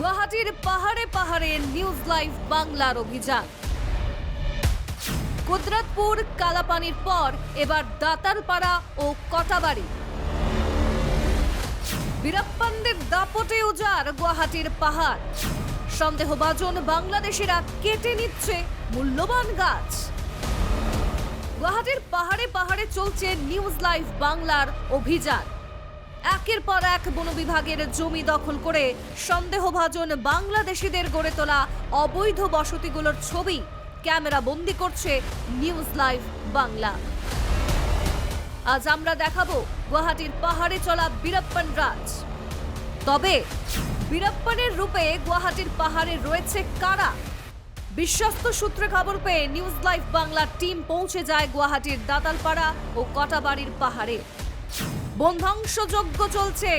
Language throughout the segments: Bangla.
গুয়াহাটির পাহাড়ে পাহাড়ে নিউজ লাইভ বাংলার অভিযান। কুদরতপুর কালাপানির পর এবার দাতারপাড়া ও কটাবাড়ি। বীরাপ্পানদের দাপটে উজাড় গুয়াহাটির পাহাড়। সন্দেহভাজন বাংলাদেশিরা কেটে নিচ্ছে মূল্যবান গাছ। গুয়াহাটির পাহাড়ে পাহাড়ে চলছে নিউজ লাইভ বাংলার অভিযান। একের পর এক বন বিভাগের জমি দখল করে সন্দেহভাজন বাংলাদেশিদের গড়ে তোলা অবৈধ বসতিগুলোর ছবি ক্যামেরা বন্দি করছে নিউজ লাইভ বাংলা। আজ আমরা দেখাবো গুয়াহাটির পাহাড়ে চলা বীরাপ্পান রাজ। তবে বীরাপ্পানের রূপে গুয়াহাটির পাহাড়ে রয়েছে কারা? বিশ্বস্ত সূত্রে খবর পেয়ে নিউজ লাইভ বাংলার টিম পৌঁছে যায় গুয়াহাটির দাতালপাড়া ও কটাবাড়ির পাহাড়ে। বনধ্বংসযজ্ঞ চলছে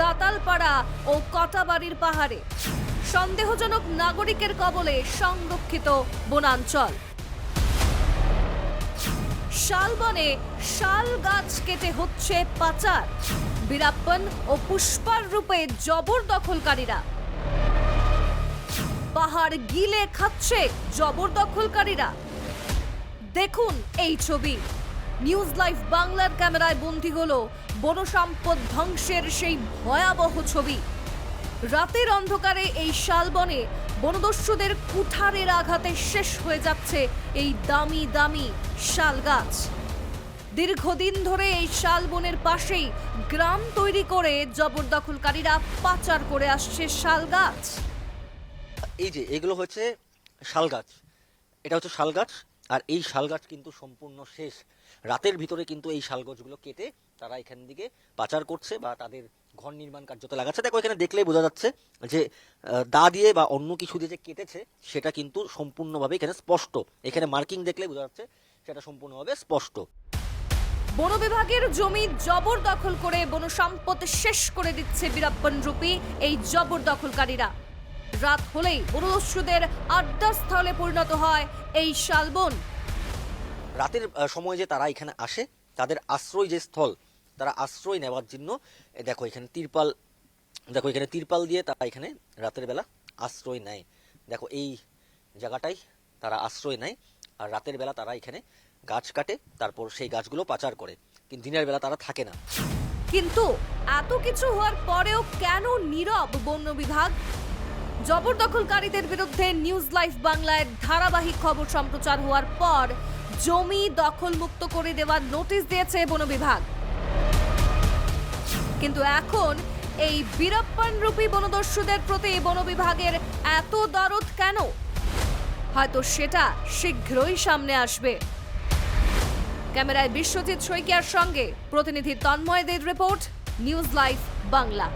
দাতালপাড়া ও কটাবাড়ির পাহাড়ে। সন্দেহজনক নাগরিকের কবলে সংরক্ষিত বনাঞ্চল। শালবনে শাল গাছ কেটে হচ্ছে পাচার। বীরাপ্পন ও পুষ্পার রূপে জবরদখলকারীরা। পাহাড় গিলে খাচ্ছে জবরদখলকারীরা। দেখুন এই ছবি। নিউজ লাইভ বাংলার ক্যামেরায় বন্দী হলো। বন সম্পদ ধ্বংসের সেই ভয়াবহ ছবি। রাতের অন্ধকারে এই শালবনে বনদস্যুদের কুঠারের আঘাতে শেষ হয়ে যাচ্ছে এই দামি দামি শাল গাছ। দীর্ঘদিন ধরে এই শালবনের পাশেই গ্রাম তৈরি করে জবরদখলকারীরা পাচার করে আসছে শাল গাছ। এই যে, এগুলো হচ্ছে শাল গাছ। এটা হচ্ছে শাল গাছ। আর এই শাল গাছ কিন্তু সম্পূর্ণ শেষ। রাতের ভিতরে কিন্তু এই শাল গাছগুলো কেটে তারা এখান দিকে পাচার করছে বা তাদের ঘর নির্মাণ কার্যতে লাগাচ্ছে। দেখো, এখানে দেখলেই বোঝা যাচ্ছে যে দা দিয়ে বা অন্য কিছু দিয়ে যে কেটেছে, সেটা কিন্তু সম্পূর্ণভাবে এখানে স্পষ্ট। এখানে মার্কিং দেখলে বোঝা যাচ্ছে সেটা সম্পূর্ণভাবে স্পষ্ট। বন বিভাগের জমি জবরদখল করে বন সম্পদ শেষ করে দিচ্ছে বীরাপ্পন রূপী এই জবরদখলকারীরা রাত হলেই বনদস্যুদের আড্ডাস্থলে পরিণত হয় এই শালবন। রাতের সময় যে তারা এখানে আসে তাদের আশ্রয় যে স্থল তারা আশ্রয় নেওয়ার জন্য দেখো এখানে তিরপাল দেখো এখানে তিরপাল দিয়ে তারা এখানে রাতের বেলা আশ্রয় নেয়। দেখো এই জায়গাটাই তারা আশ্রয় নেয় আর রাতের বেলা তারা এখানে গাছ কাটে তারপর সেই গাছগুলো পাচার করে কিন্তু দিনের বেলা তারা থাকে না। কিন্তু এত কিছু হওয়ার পরেও কেন নীরব বন্য বিভাগ জবরদখলকারীদের বিরুদ্ধে নিউজ লাইভ বাংলায় ধারাবাহিক খবর সম্প্রচার হওয়ার পর জমি দখলমুক্ত করে দেওয়ার নোটিশ দিয়েছে বন বিভাগ। কিন্তু এখন এই বীরাপ্পান রূপী বনদস্যুদের প্রতি বন বিভাগের এত দরদ কেন? হয়তো সেটা শীঘ্রই সামনে আসবে। ক্যামেরায় বিশ্বজিৎ শইকিয়ার সঙ্গে প্রতিনিধি তন্ময়দের রিপোর্ট, নিউজ লাইভ বাংলা।